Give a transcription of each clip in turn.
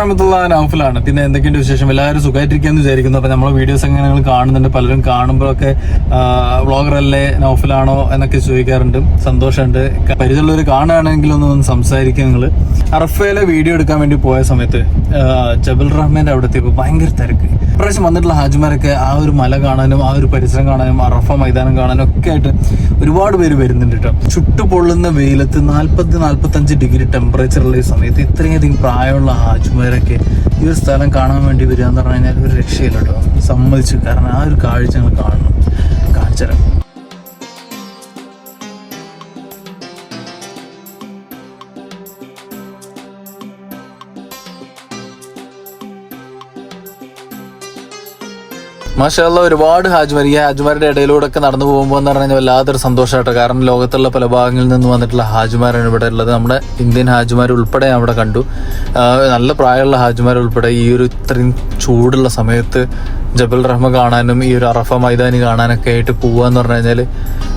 വറഹമത്തുള്ള നൗഫലാണ്. പിന്നെ എന്തൊക്കെയുണ്ട് വിശേഷം? എല്ലാവരും സുഖമായിട്ടിരിക്കാന്ന് വിചാരിക്കുന്നു. അപ്പൊ നമ്മളെ വീഡിയോസ് എങ്ങനെ നിങ്ങൾ കാണുന്നുണ്ട്. പലരും കാണുമ്പോഴൊക്കെ വ്ളോഗർ അല്ലേ നൗഫലാണോ എന്നൊക്കെ ചോദിക്കാറുണ്ട്. സന്തോഷമുണ്ട്. പരിചയമുള്ളവർ കാണുകയാണെങ്കിൽ ഒന്ന് സംസാരിക്കുക നിങ്ങൾ അറഫയിലെ വീഡിയോ എടുക്കാൻ വേണ്ടി പോയ സമയത്ത് ജബുൽ റഹ്മാന്റെ അവിടെ എത്തിയപ്പോൾ ഭയങ്കര തിരക്ക്. ഇപ്രാവശ്യം വന്നിട്ടുള്ള ഹാജിമാരൊക്കെ ആ ഒരു മല കാണാനും ആ ഒരു പരിസരം കാണാനും അറഫ മൈതാനം കാണാനും ഒക്കെ ആയിട്ട് ഒരുപാട് പേര് വരുന്നുണ്ട് കേട്ടോ. ചുട്ടുപൊള്ളുന്ന വെയിലത്ത് നാൽപ്പത്തി നാൽപ്പത്തഞ്ച് ഡിഗ്രി ടെമ്പറേച്ചറുള്ള ഈ സമയത്ത് ഇത്രയധികം പ്രായമുള്ള ഹാജിമാരൊക്കെ ഈ ഒരു സ്ഥലം കാണാൻ വേണ്ടി വരിക എന്ന് പറഞ്ഞു കഴിഞ്ഞാൽ ഒരു രക്ഷയില്ല കേട്ടോ. സമ്മതിച്ചു. കാരണം ആ ഒരു കാഴ്ച ഞങ്ങൾ കാണണം. കാണിച്ചു മാഷാല്ല ഒരുപാട് ഹാജ്മാർ ഈ ഹാജ്മാരുടെ ഇടയിലൂടെ ഒക്കെ നടന്നു പോകുമ്പോൾ എന്ന് പറഞ്ഞാൽ വല്ലാത്തൊരു സന്തോഷമായിട്ട് കാരണം ലോകത്തുള്ള പല ഭാഗങ്ങളിൽ നിന്ന് വന്നിട്ടുള്ള ഹാജ്മാരാണ് ഇവിടെ ഉള്ളത്. നമ്മുടെ ഇന്ത്യൻ ഹാജ്മാർ ഉൾപ്പെടെ അവിടെ കണ്ടു. നല്ല പ്രായമുള്ള ഹാജ്മാർ ഉൾപ്പെടെ ഈ ഒരു ഇത്രയും ചൂടുള്ള സമയത്ത് ജബൽ റഹ്മ കാണാനും ഈ ഒരു അറഫ മൈതാനി കാണാനൊക്കെ ആയിട്ട് പോവാന്ന് പറഞ്ഞു കഴിഞ്ഞാൽ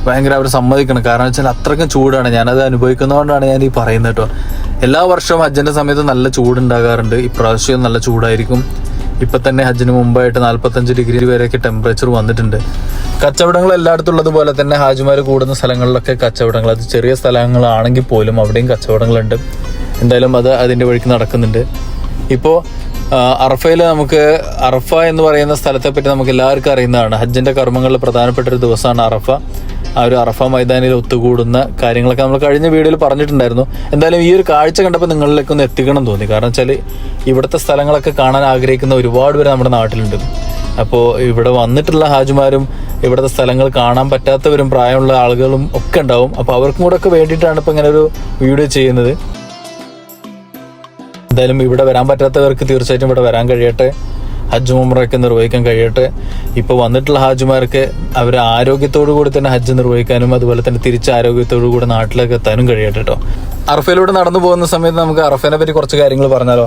ഭയങ്കര അവർ സമ്മതിക്കണം. കാരണം വെച്ചാൽ അത്രയ്ക്കും ചൂടാണ്. ഞാനത് അനുഭവിക്കുന്നതുകൊണ്ടാണ് ഞാൻ ഈ പറയുന്നത് കേട്ടോ. എല്ലാ വർഷവും ഹജ്ജിന്റെ സമയത്ത് നല്ല ചൂടുണ്ടാകാറുണ്ട്. ഇപ്രാവശ്യം നല്ല ചൂടായിരിക്കും. ഇപ്പൊ തന്നെ ഹജ്ജിന് മുമ്പായിട്ട് നാല്പത്തഞ്ച് ഡിഗ്രി വരെയൊക്കെ ടെമ്പറേച്ചർ വന്നിട്ടുണ്ട്. കച്ചവടങ്ങൾ എല്ലായിടത്തും ഉള്ളതുപോലെ തന്നെ ഹാജിമാർ കൂടുന്ന സ്ഥലങ്ങളിലൊക്കെ കച്ചവടങ്ങൾ. അത് ചെറിയ സ്ഥലങ്ങളാണെങ്കിൽ പോലും അവിടെയും കച്ചവടങ്ങളുണ്ട്. എന്തായാലും അത് അതിന്റെ വഴിക്ക് നടക്കുന്നുണ്ട്. ഇപ്പോൾ അറഫയിൽ നമുക്ക് അറഫ എന്ന് പറയുന്ന സ്ഥലത്തെ പറ്റി നമുക്ക് എല്ലാവർക്കും അറിയുന്നതാണ്. ഹജ്ജിന്റെ കർമ്മങ്ങളിൽ പ്രധാനപ്പെട്ട ഒരു ദിവസമാണ് അറഫ. ആ ഒരു അറഫ മൈതാനിയിൽ ഒത്തുകൂടുന്ന കാര്യങ്ങളൊക്കെ നമ്മൾ കഴിഞ്ഞ വീഡിയോയിൽ പറഞ്ഞിട്ടുണ്ടായിരുന്നു. എന്തായാലും ഈ ഒരു കാഴ്ച കണ്ടപ്പോൾ നിങ്ങളിലേക്ക് ഒന്ന് എത്തിക്കണം തോന്നി. കാരണം വെച്ചാൽ ഇവിടുത്തെ സ്ഥലങ്ങളൊക്കെ കാണാൻ ആഗ്രഹിക്കുന്ന ഒരുപാട് പേര് നമ്മുടെ നാട്ടിലുണ്ട്. അപ്പോൾ ഇവിടെ വന്നിട്ടുള്ള ഹാജുമാരും ഇവിടുത്തെ സ്ഥലങ്ങൾ കാണാൻ പറ്റാത്തവരും പ്രായമുള്ള ആളുകളും ഒക്കെ ഉണ്ടാവും. അപ്പോൾ അവർക്കും കൂടെ ഒക്കെ വേണ്ടിയിട്ടാണ് ഇപ്പോൾ ഇങ്ങനെ ഒരു വീഡിയോ ചെയ്യുന്നത്. എന്തായാലും ഇവിടെ വരാൻ പറ്റാത്തവർക്ക് തീർച്ചയായിട്ടും ഇവിടെ വരാൻ കഴിയട്ടെ. ഹജ്ജ് മുമ്രൊക്കെ നിർവഹിക്കാൻ കഴിയട്ടെ. ഇപ്പോൾ വന്നിട്ടുള്ള ഹാജുമാർക്ക് അവർ ആരോഗ്യത്തോടു കൂടി തന്നെ ഹജ്ജ് നിർവഹിക്കാനും അതുപോലെ തന്നെ തിരിച്ച് ആരോഗ്യത്തോടു കൂടി നാട്ടിലേക്ക് എത്താനും കഴിയട്ടെ കേട്ടോ അറഫയിലൂടെ നടന്നു പോകുന്ന സമയത്ത് നമുക്ക് അറഫേനെ പറ്റി കുറച്ച് കാര്യങ്ങൾ പറഞ്ഞാലോ?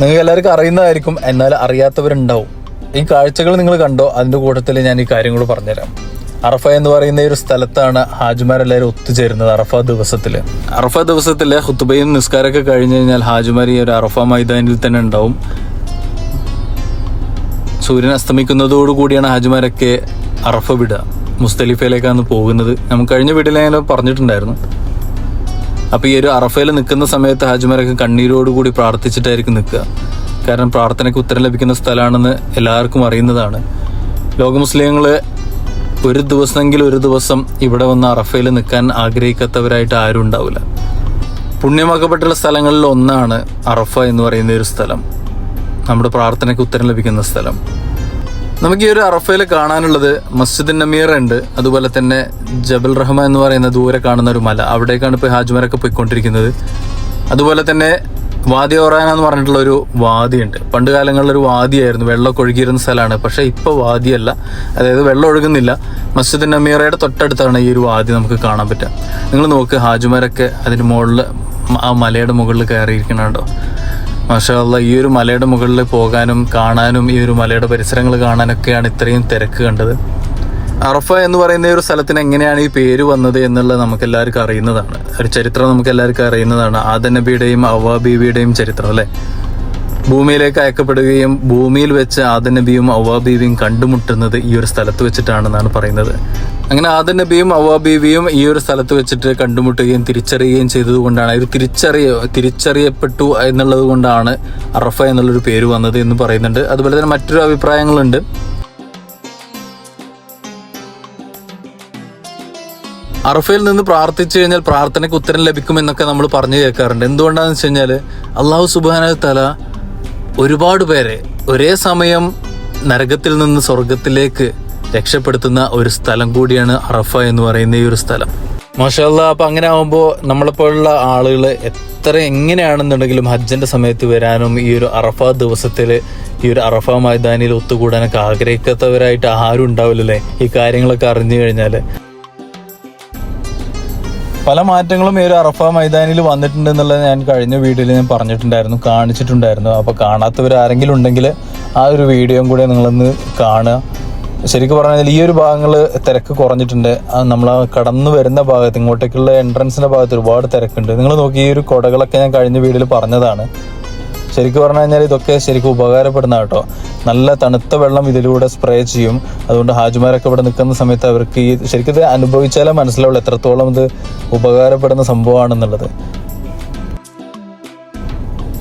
നിങ്ങൾക്ക് എല്ലാവർക്കും അറിയുന്നതായിരിക്കും. എന്നാൽ അറിയാത്തവരുണ്ടാവും. ഈ കാഴ്ചകൾ നിങ്ങൾ കണ്ടോ? അതിന്റെ കൂട്ടത്തിൽ ഞാൻ ഈ കാര്യങ്ങൾ പറഞ്ഞുതരാം. അറഫ എന്ന് പറയുന്ന ഒരു സ്ഥലത്താണ് ഹാജുമാരെല്ലാവരും ഒത്തുചേരുന്നത് അറഫ ദിവസത്തിൽ അറഫ ദിവസത്തിലെ ഹുത്തുബയും നിസ്കാരമൊക്കെ കഴിഞ്ഞു കഴിഞ്ഞാൽ ഹാജുമാർ ഈ ഒരു അറഫ മൈതാനിൽ തന്നെ ഉണ്ടാവും. സൂര്യൻ അസ്തമിക്കുന്നതോടു കൂടിയാണ് ഹാജിമാരൊക്കെ അറഫ വിടുക. മുസ്തലിഫയിലേക്കാണ് പോകുന്നത്. നമുക്ക് കഴിഞ്ഞ വീട്ടിൽ പറഞ്ഞിട്ടുണ്ടായിരുന്നു. അപ്പോൾ ഈ ഒരു അറഫയിൽ നിൽക്കുന്ന സമയത്ത് ഹാജിമാരൊക്കെ കണ്ണീരോടുകൂടി പ്രാർത്ഥിച്ചിട്ടായിരിക്കും നിൽക്കുക. കാരണം പ്രാർത്ഥനയ്ക്ക് ഉത്തരം ലഭിക്കുന്ന സ്ഥലമാണെന്ന് എല്ലാവർക്കും അറിയുന്നതാണ്. ലോക മുസ്ലിങ്ങൾ ഒരു ദിവസമെങ്കിലും ഒരു ദിവസം ഇവിടെ വന്ന് അറഫയിൽ നിൽക്കാൻ ആഗ്രഹിക്കാത്തവരായിട്ട് ആരും ഉണ്ടാവില്ല. പുണ്യമാക്കപ്പെട്ടുള്ള സ്ഥലങ്ങളിൽ ഒന്നാണ് അറഫ എന്ന് പറയുന്ന ഒരു സ്ഥലം. നമ്മുടെ പ്രാർത്ഥനയ്ക്ക് ഉത്തരം ലഭിക്കുന്ന സ്ഥലം. നമുക്ക് ഈ ഒരു അറഫയിൽ കാണാനുള്ളത് മസ്ജിദ് നമീർ ഉണ്ട്. അതുപോലെ തന്നെ ജബൽ റഹ്മ എന്ന് പറയുന്ന ദൂരെ കാണുന്ന ഒരു മല. അവിടേക്കാണ് ഇപ്പോൾ ഹാജ്മരൊക്കെ പോയിക്കൊണ്ടിരിക്കുന്നത്. അതുപോലെ തന്നെ വാദി ഒറാന എന്ന് പറഞ്ഞിട്ടുള്ള ഒരു വാദിയുണ്ട്. പണ്ട് കാലങ്ങളിൽ ഒരു വാദിയായിരുന്നു. വെള്ളമൊക്കെ ഒഴുകിയിരുന്ന സ്ഥലമാണ്. പക്ഷേ ഇപ്പോൾ വാദിയല്ല. അതായത് വെള്ളം ഒഴുകുന്നില്ല. മസ്ജിദ് നമീറയുടെ തൊട്ടടുത്താണ് ഈ ഒരു വാദി നമുക്ക് കാണാൻ പറ്റുക. നിങ്ങൾ നോക്ക് ഹാജുമാരൊക്കെ അതിന് മുകളിൽ ആ മലയുടെ മുകളിൽ കയറിയിരിക്കണുണ്ടോ മാഷാല്ല ഈ ഒരു മലയുടെ മുകളിൽ പോകാനും കാണാനും ഈ ഒരു മലയുടെ പരിസരങ്ങൾ കാണാനൊക്കെയാണ് ഇത്രയും തിരക്ക് കണ്ടത്. അറഫ എന്ന് പറയുന്ന ഒരു സ്ഥലത്തിന് എങ്ങനെയാണ് ഈ പേര് വന്നത് എന്നുള്ളത് നമുക്ക് എല്ലാവർക്കും അറിയുന്നതാണ്. ഒരു ചരിത്രം നമുക്ക് എല്ലാവർക്കും അറിയുന്നതാണ്. ആദ നബിയുടെയും ചരിത്രം അല്ലേ? ഭൂമിയിലേക്ക് അയക്കപ്പെടുകയും ഭൂമിയിൽ വെച്ച് ആദനബിയും നബിയും ബീവിയും കണ്ടുമുട്ടുന്നത് ഈ ഒരു സ്ഥലത്ത് വെച്ചിട്ടാണെന്നാണ് പറയുന്നത്. അങ്ങനെ ആദ നബിയും അവ്വാ ബീവിയും ഈ ഒരു സ്ഥലത്ത് വെച്ചിട്ട് കണ്ടുമുട്ടുകയും തിരിച്ചറിയുകയും ചെയ്തതുകൊണ്ടാണ്. ഇത് തിരിച്ചറിയ തിരിച്ചറിയപ്പെട്ടു എന്നുള്ളത് കൊണ്ടാണ് അറഫ എന്നുള്ളൊരു പേര് വന്നത് എന്ന് പറയുന്നുണ്ട്. അതുപോലെ തന്നെ മറ്റൊരു അഭിപ്രായങ്ങളുണ്ട്. അറഫയിൽ നിന്ന് പ്രാർത്ഥിച്ചു കഴിഞ്ഞാൽ പ്രാർത്ഥനയ്ക്ക് ഉത്തരം ലഭിക്കുമെന്നൊക്കെ നമ്മൾ പറഞ്ഞു കേൾക്കാറുണ്ട്. എന്തുകൊണ്ടാണെന്ന് വെച്ച് കഴിഞ്ഞാൽ അള്ളാഹു സുബാന തല ഒരുപാട് പേരെ ഒരേ സമയം നരകത്തിൽ നിന്ന് സ്വർഗത്തിലേക്ക് രക്ഷപ്പെടുത്തുന്ന ഒരു സ്ഥലം കൂടിയാണ് അറഫ എന്ന് പറയുന്ന ഈ ഒരു സ്ഥലം. മാഷല്ല അപ്പൊ അങ്ങനെ ആവുമ്പോൾ നമ്മളെപ്പോലുള്ള ആളുകൾ എത്ര എങ്ങനെയാണെന്നുണ്ടെങ്കിലും ഹജ്ജിന്റെ സമയത്ത് വരാനും ഈ ഒരു അറഫ ദിവസത്തിൽ ഈ ഒരു അറഫ മൈതാനിയിൽ ഒത്തുകൂടാനൊക്കെ ആഗ്രഹിക്കാത്തവരായിട്ട് ആരും ഉണ്ടാവില്ലല്ലേ? ഈ കാര്യങ്ങളൊക്കെ അറിഞ്ഞു കഴിഞ്ഞാൽ. പല മാറ്റങ്ങളും ഈ ഒരു അറഫ മൈതാനിയിൽ വന്നിട്ടുണ്ട് എന്നുള്ളത് ഞാൻ കഴിഞ്ഞ വീഡിയോയിൽ ഞാൻ പറഞ്ഞിട്ടുണ്ടായിരുന്നു കാണിച്ചിട്ടുണ്ടായിരുന്നു. അപ്പോൾ കാണാത്തവർ ആരെങ്കിലും ഉണ്ടെങ്കിൽ ആ ഒരു വീഡിയോയും കൂടെ നിങ്ങളൊന്ന് കാണുക. ശരിക്കും പറഞ്ഞാൽ ഈ ഒരു ഭാഗങ്ങൾ തിരക്ക് കുറഞ്ഞിട്ടുണ്ട്. നമ്മൾ കടന്നു വരുന്ന ഭാഗത്ത് ഇങ്ങോട്ടേക്കുള്ള എൻട്രൻസിന്റെ ഭാഗത്ത് ഒരുപാട് തിരക്കുണ്ട്. നിങ്ങൾ നോക്കി ഈ ഒരു കുടകളൊക്കെ ഞാൻ കഴിഞ്ഞ വീഡിയോയിൽ പറഞ്ഞതാണ്. ശരിക്കും പറഞ്ഞു കഴിഞ്ഞാൽ ഇതൊക്കെ ശരിക്കും ഉപകാരപ്പെടുന്ന കേട്ടോ. നല്ല തണുത്ത വെള്ളം ഇതിലൂടെ സ്പ്രേ ചെയ്യും. അതുകൊണ്ട് ഹാജിമാരൊക്കെ ഇവിടെ നിൽക്കുന്ന സമയത്ത് അവർക്ക് ഈ ശരിക്കും ഇത് അനുഭവിച്ചാലേ മനസ്സിലാവുള്ളൂ എത്രത്തോളം ഇത് ഉപകാരപ്പെടുന്ന സംഭവമാണെന്നുള്ളത്.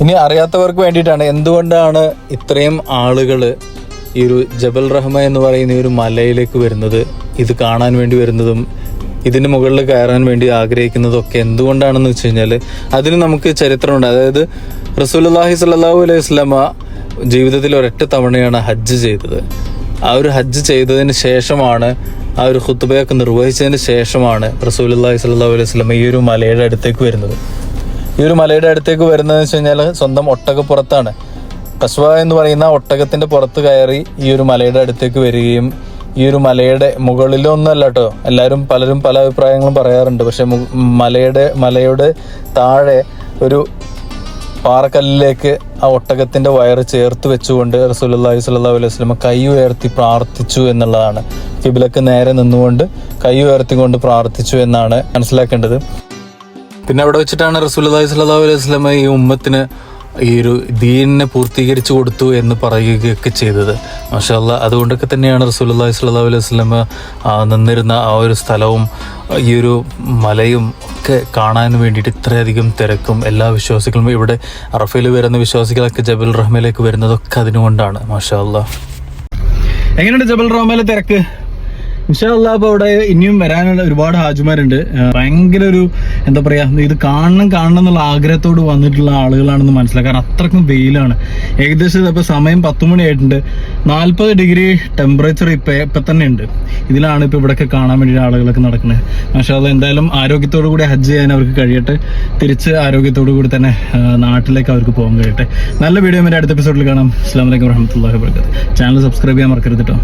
ഇനി അറിയാത്തവർക്ക് വേണ്ടിയിട്ടാണ് എന്തുകൊണ്ടാണ് ഇത്രയും ആളുകൾ ഈ ഒരു ജബൽ റഹ്മ എന്ന് പറയുന്ന ഒരു മലയിലേക്ക് വരുന്നത് ഇത് കാണാൻ വേണ്ടി വരുന്നതും ഇതിന് മുകളിൽ കയറാൻ വേണ്ടി ആഗ്രഹിക്കുന്നതൊക്കെ എന്തുകൊണ്ടാണെന്ന് വെച്ച് കഴിഞ്ഞാൽ അതിന് നമുക്ക് ചരിത്രമുണ്ട്. അതായത് റസൂലുള്ളാഹി സ്വല്ലല്ലാഹു അലൈഹി വസല്ലമ ജീവിതത്തിൽ ഒരൊറ്റ തവണയാണ് ഹജ്ജ് ചെയ്തത്. ആ ഒരു ഹജ്ജ് ചെയ്തതിന് ശേഷമാണ് ആ ഒരു ഹുത്തുബയൊക്കെ നിർവഹിച്ചതിന് ശേഷമാണ് റസൂലുള്ളാഹി സ്വല്ലല്ലാഹു അലൈഹി വസല്ലമ ഈ ഒരു മലയുടെ അടുത്തേക്ക് വരുന്നത്. ഈ ഒരു മലയുടെ അടുത്തേക്ക് വരുന്നതെന്ന് വെച്ച് കഴിഞ്ഞാൽ സ്വന്തം ഒട്ടകപ്പുറത്താണ്. കസ്വ എന്ന് പറയുന്ന ഒട്ടകത്തിന്റെ പുറത്ത് കയറി ഈ ഒരു മലയുടെ അടുത്തേക്ക് വരികയും ഈ ഒരു മലയുടെ മുകളിലൊന്നല്ല കേട്ടോ. എല്ലാവരും പലരും പല അഭിപ്രായങ്ങളും പറയാറുണ്ട്. പക്ഷെ മലയുടെ മലയുടെ താഴെ ഒരു പാറക്കല്ലിലേക്ക് ആ ഒട്ടകത്തിന്റെ വയറ് ചേർത്ത് വെച്ചുകൊണ്ട് റസൂലി സ്വല്ലല്ലാഹു അലൈഹി വസല്ലം കൈ ഉയർത്തി പ്രാർത്ഥിച്ചു എന്നുള്ളതാണ്. കിബിലക്ക് നേരെ നിന്നുകൊണ്ട് കൈ ഉയർത്തിക്കൊണ്ട് പ്രാർത്ഥിച്ചു എന്നാണ് മനസ്സിലാക്കേണ്ടത്. പിന്നെ അവിടെ വെച്ചിട്ടാണ് റസൂലുള്ളാഹി സ്വല്ലാ അലൈഹി വസല്ലം ഈ ഉമ്മത്തിന് ഈ ഒരു ദീനിനെ പൂർത്തീകരിച്ചു കൊടുത്തു എന്ന് പറയുകയൊക്കെ ചെയ്തത്. മാഷാല്ല അതുകൊണ്ടൊക്കെ തന്നെയാണ് റസൂലി സ്വല്ലല്ലാഹു അലൈഹി വസല്ലം ആ നിന്നിരുന്ന ആ ഒരു സ്ഥലവും ഈ ഒരു മലയും ഒക്കെ കാണാൻ വേണ്ടിയിട്ട് ഇത്രയധികം തിരക്കും എല്ലാ വിശ്വാസികളും ഇവിടെ അറഫയിൽ വരുന്ന വിശ്വാസികളൊക്കെ ജബൽ റഹ്മയിലേക്ക് വരുന്നതൊക്കെ അതിനുകൊണ്ടാണ് മാഷാ അല്ലാ എങ്ങനെയുണ്ട് ജബൽ റഹ്മയിലെ തിരക്ക്? ഇൻഷാല്ല അവിടെ ഇനിയും വരാനുള്ള ഒരുപാട് ഹാജിമാരുണ്ട്. ഭയങ്കര ഒരു എന്താ പറയാ ഇത് കാണണം കാണണം എന്നുള്ള ആഗ്രഹത്തോട് വന്നിട്ടുള്ള ആളുകളാണെന്ന് മനസ്സിലാക്കാം കാരണം അത്രക്കും വെയിലാണ്. ഏകദേശം ഇപ്പൊ സമയം പത്ത് മണി ആയിട്ടുണ്ട് നാല്പത് ഡിഗ്രി ടെമ്പറേച്ചർ ഇപ്പൊ ഇപ്പൊ തന്നെ ഉണ്ട് ഇതിലാണ് ഇപ്പൊ ഇവിടെയൊക്കെ കാണാൻ വേണ്ടി ആളുകളൊക്കെ നടക്കുന്നത് മാഷാല്ല എന്തായാലും ആരോഗ്യത്തോടു കൂടി ഹജ്ജ് ചെയ്യാൻ അവർക്ക് കഴിയട്ടെ. തിരിച്ച് ആരോഗ്യത്തോടു കൂടി തന്നെ നാട്ടിലേക്ക് അവർക്ക് പോകാൻ കഴിയട്ടെ. നല്ല വീഡിയോ അടുത്ത എപ്പിസോഡിൽ കാണാം. അസ്സാം വലൈക്കും വരഹമുല്ലാ വാബർക്കാത്ത് ചാനൽ സബ്സ്ക്രൈബ് ചെയ്യാൻ മറക്കരുത് കേട്ടോ